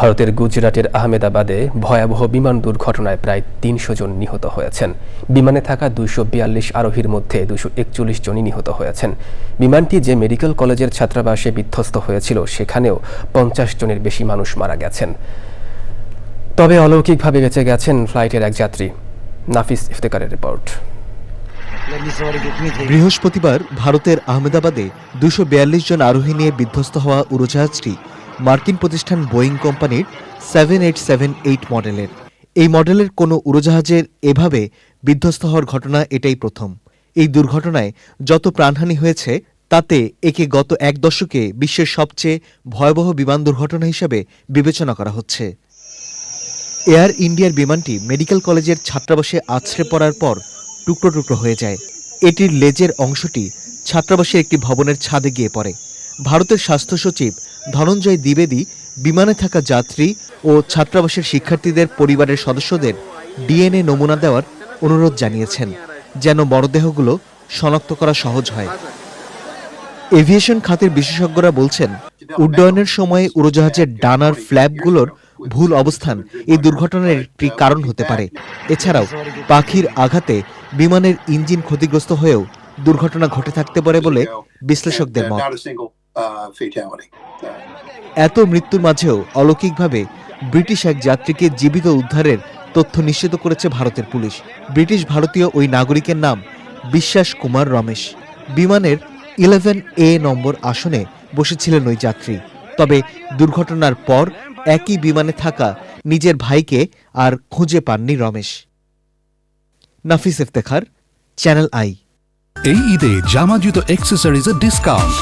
ভারতের গুজরাটের আহমেদাবাদে ভয়াবহ বিমান দুর্ঘটনায় প্রায় তিনশো জন নিহত হয়েছেন। বিমানে থাকা দুইশো বিয়াল্লিশ আরোহীর মধ্যে দুশো একচল্লিশ জনই নিহত হয়েছেন। বিমানটি যে মেডিকেল কলেজের ছাত্রাবাসে বিধ্বস্ত হয়েছিল, সেখানেও পঞ্চাশ জনের বেশি মানুষ মারা গেছেন। তবে অলৌকিকভাবে বেঁচে গেছেন ফ্লাইটের এক যাত্রী। নাফিস ইফতেকারের রিপোর্ট। বৃহস্পতিবার ভারতের আহমেদাবাদে দুশো বিয়াল্লিশ জন আরোহী নিয়ে বিধ্বস্ত হওয়া উড়োজাহাজটি মার্কিন প্রতিষ্ঠান বোয়িং কোম্পানির সেভেন এইট সেভেন এইট মডেলের। এই মডেলের কোনো উড়োজাহাজের এভাবে বিধ্বস্ত হওয়ার ঘটনা এটাই প্রথম। এই দুর্ঘটনায় যত প্রাণহানি হয়েছে, তাতে একে গত এক দশকে বিশ্বের সবচেয়ে ভয়াবহ বিমান দুর্ঘটনা হিসেবে বিবেচনা করা হচ্ছে। এয়ার ইন্ডিয়ার বিমানটি মেডিকেল কলেজের ছাত্রাবাসে আছড়ে পড়ার পর টুকরো টুকরো হয়ে যায়। এটির লেজের অংশটি ছাত্রাবাসের একটি ভবনের ছাদে গিয়ে পড়ে। ভারতের স্বাস্থ্য সচিব ধনঞ্জয় দ্বিবেদী, বিমানে থাকা যাত্রী ও ছাত্রাবাসের শিক্ষার্থীদের পরিবারের সদস্যদের ডিএনএ নমুনা দেওয়ার অনুরোধ জানিয়েছেন, যেন মরদেহগুলো শনাক্ত করা সহজ হয়। এভিয়েশন খাতের বিশেষজ্ঞরা বলছেন, উড্ডয়নের সময় উড়োজাহাজের ডানার ফ্ল্যাপগুলোর ভুল অবস্থান এই দুর্ঘটনার একটি কারণ হতে পারে। এছাড়াও, পাখির আঘাতে বিমানের ইঞ্জিন ক্ষতিগ্রস্ত হয়েও দুর্ঘটনা ঘটে থাকতে পারে বলে বিশ্লেষকদের মত। এত মৃত্যুর মাঝেও অলৌকিকভাবে ব্রিটিশ এক যাত্রীকে জীবিত উদ্ধারের তথ্য নিশ্চিত করেছে ভারতের পুলিশ। ব্রিটিশ ভারতীয় ওই নাগরিকের নাম বিশ্বাস কুমার রমেশ। বিমানের ইলেভেন এ নম্বর আসনে বসেছিলেন ওই যাত্রী। তবে দুর্ঘটনার পর একই বিমানে থাকা নিজের ভাইকে আর খুঁজে পাননি Ramesh. Nafis Iftekhar channel I. এই ঈদে জামা জুতো অ্যাক্সেসরিজের ডিসকাউন্ট